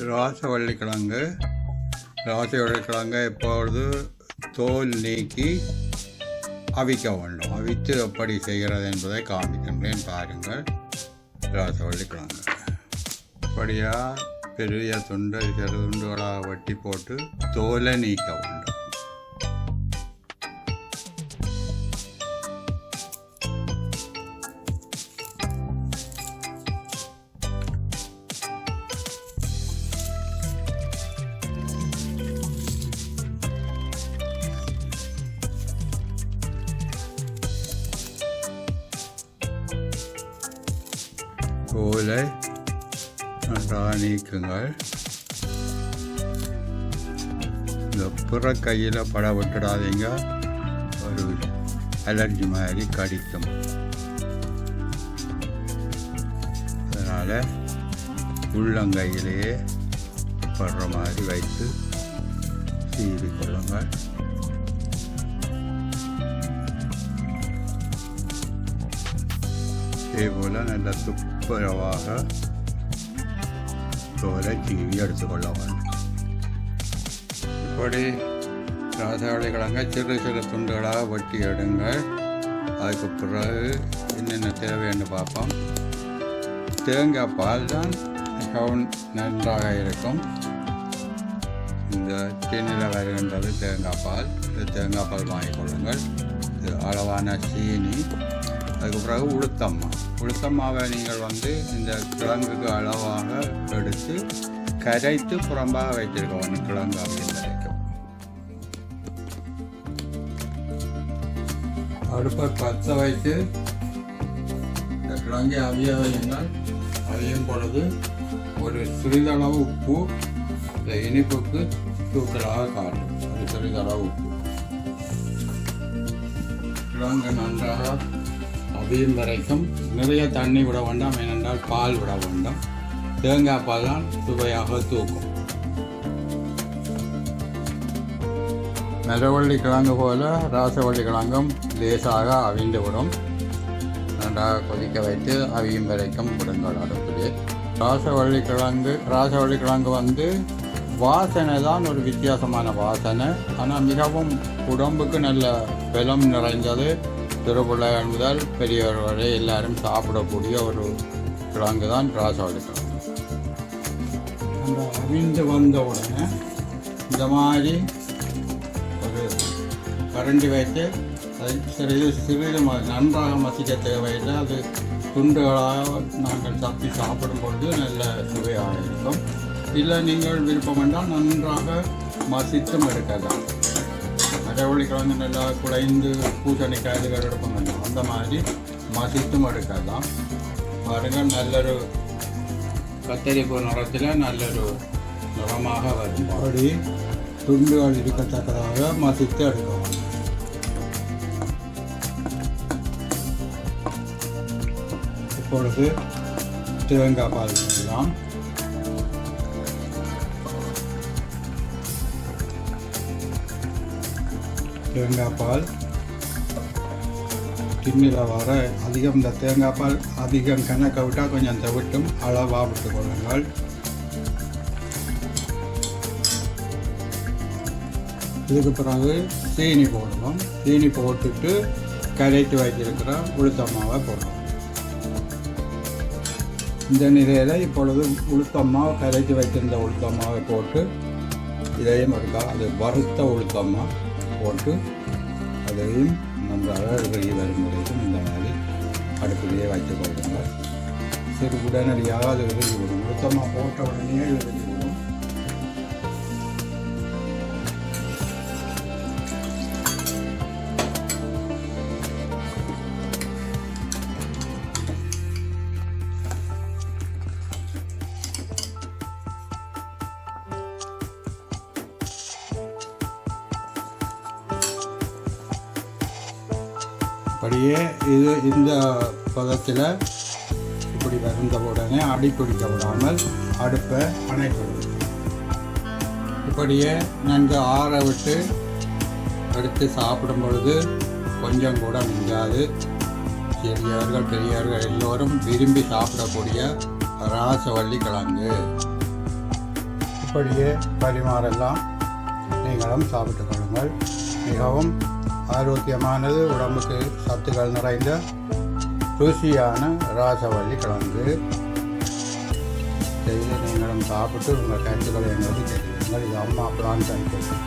ராசவள்ளி கிழங்கு ராசவள்ளி கிழங்கு எப்பொழுது தோல் நீக்கி அவிக்க வேண்டும். அவித்து எப்படி செய்கிறது என்பதை காமிக்கின்றேன் பாருங்கள் ராசவள்ளி கிழங்கு இப்படியாக பெரிய துண்டை சிறு துண்டுகளாக வெட்டி போட்டு தோலை நீக்க வேண்டும். தோலை நன்றாக நீக்குங்கள் இந்த புற கையில் பட விட்டுடாதீங்க ஒரு அலர்ஜி மாதிரி கடிக்கும் அதனால் உள்ளங்கையிலேயே படுற மாதிரி வைத்து சீவி கொள்ளுங்கள் இதேபோல் நல்லா நல்ல துப்புரவாக தோலை சீவி எடுத்துக்கொள்ள வேண்டும் இப்படி ராசாவளி கிழங்க சிறு சிறு துண்டுகளாக வெட்டி எடுங்கள் அதுக்கு பிறகு என்னென்ன தேவைன்னு பார்ப்போம் தேங்காய் பால் தான் மிகவும் நன்றாக இருக்கும் இந்த தேனியில் வருகின்றது தேங்காய் பால் இந்த தேங்காய் பால் வாங்கிக் கொள்ளுங்கள் இது அளவான சீனி அதுக்கு பிறகு உளுத்தம்மா. உளுத்தம்மாவை நீங்கள் வந்து இந்த கிழங்குக்கு அளவாக எடுத்து கரைத்து புறம்பாக வைத்திருக்கணும் கிழங்கு அப்படின்னு வரைக்கும். அடுப்பை பற்ற வைத்து இந்த கிழங்கை அவிய வையுங்கள் அவியும் பொழுது ஒரு சிறிதளவு உப்பு இந்த இனிப்புக்கு தூக்கலாக காட்டும். ஒரு சிறிதளவு உப்பு. கிழங்கு நன்றாக அவியும் வரைக்கும் நிறைய தண்ணி விட வேண்டாம் ஏனென்றால் பால் விட வேண்டாம். தேங்காய் பால் தான் சுவையாக தூக்கும். மரவள்ளி கிழங்கு போல ராசவள்ளி கிழங்கும் லேசாக அவிந்து விடும். நன்றாக கொதிக்க வைத்து அவியும் வரைக்கும் விடுங்கள் அடுப்பிலே ராசவள்ளி கிழங்கு ராசவள்ளி கிழங்கு வந்து வாசனை தான் ஒரு வித்தியாசமான வாசனை. ஆனால் மிகவும் உடம்புக்கு நல்ல பலம் நிறைந்தது. திருவிழா என்பதால் பெரியவர் வரை எல்லாரும் சாப்பிடக்கூடிய ஒரு கிழங்கு தான் ராசவள்ளி கிழங்கு அந்த அவிந்து வந்த உடனே இந்த மாதிரி ஒரு கரண்டி வைத்து அதை சிறிது சிறிது ம- நன்றாக மசிக்க தேவையில்லை. அது துண்டுகளாக நாங்கள் தப்பி சாப்பிடும் பொழுது நல்ல சுவையாக இருக்கும். இல்லை நீங்கள் விருப்பம் என்றால் நன்றாக மசித்தும் எடுக்கலாம். கடவுளை கலந்து நல்லா குழைந்து பூசணிக்காய் இதுகள் எடுப்போம். அந்த மாதிரி மசித்தும் எடுக்கலாம். பாருங்கள் நல்லொரு கத்தரிப்பு நிறத்தில் நல்லொரு நிறமாக வரும். அப்படி துண்டுகள் இருக்கத்தக்கதாக மசித்து எடுக்கலாம். இப்பொழுது தேங்காய் பால் செய்யலாம் தேங்காய் பால். கிண்ணில் வர அதிகம் இந்த தேங்காய் பால் அதிகம் கணக்க விட்டால் கொஞ்சம் தவிட்டும். அளவாக விட்டு கொள்ளுங்கள். இதுக்கு பிறகு சீனி போடணும். சீனி போட்டுட்டு கரைத்து வைத்திருக்கிற உளுத்தம்மாவை போடணும். இந்த நிலையில் இப்பொழுது உளுத்தம்மாவை கரைத்து வைத்திருந்த உளுத்தம்மாவை போட்டு இதையும் இருக்கா அது வறுத்த உளுத்தம்மா. போட்டு அதையும் நம்ம இறுகி வரும் வரைக்கும் இந்த மாதிரி அடுப்பிலேயே வைத்து கொள்ளுங்கள். சரி உடனடியாக அது விரும்பி விடும் மொத்தமாக போட்ட உடனே இறுகி அப்படியே இது இந்த பதத்தில் இப்படி வந்த உடனே அடி பிடிக்க விடாமல் அடுப்பை அணைக்கணும் இப்படியே நன்கு ஆற விட்டு எடுத்து சாப்பிடும் பொழுது கொஞ்சம் கூட மிஞ்சாது. சிறியவர்கள் பெரியவர்கள் எல்லோரும் விரும்பி சாப்பிடக்கூடிய ராசவள்ளி கிழங்கு. இப்படியே பரிமாறெல்லாம் நீங்களும் சாப்பிட்டு கொள்ளுங்கள். மிகவும் ஆரோக்கியமானது உடம்புக்கு சத்துக்கள் நிறைந்த ருசியான ராசவள்ளி கிழங்கு. டெய்லி நீங்களும் சாப்பிட்டு உங்கள் கருத்துக்களை எங்களுக்கு தெரியுங்கள் இது அம்மா பிளான் கழிக்கிறது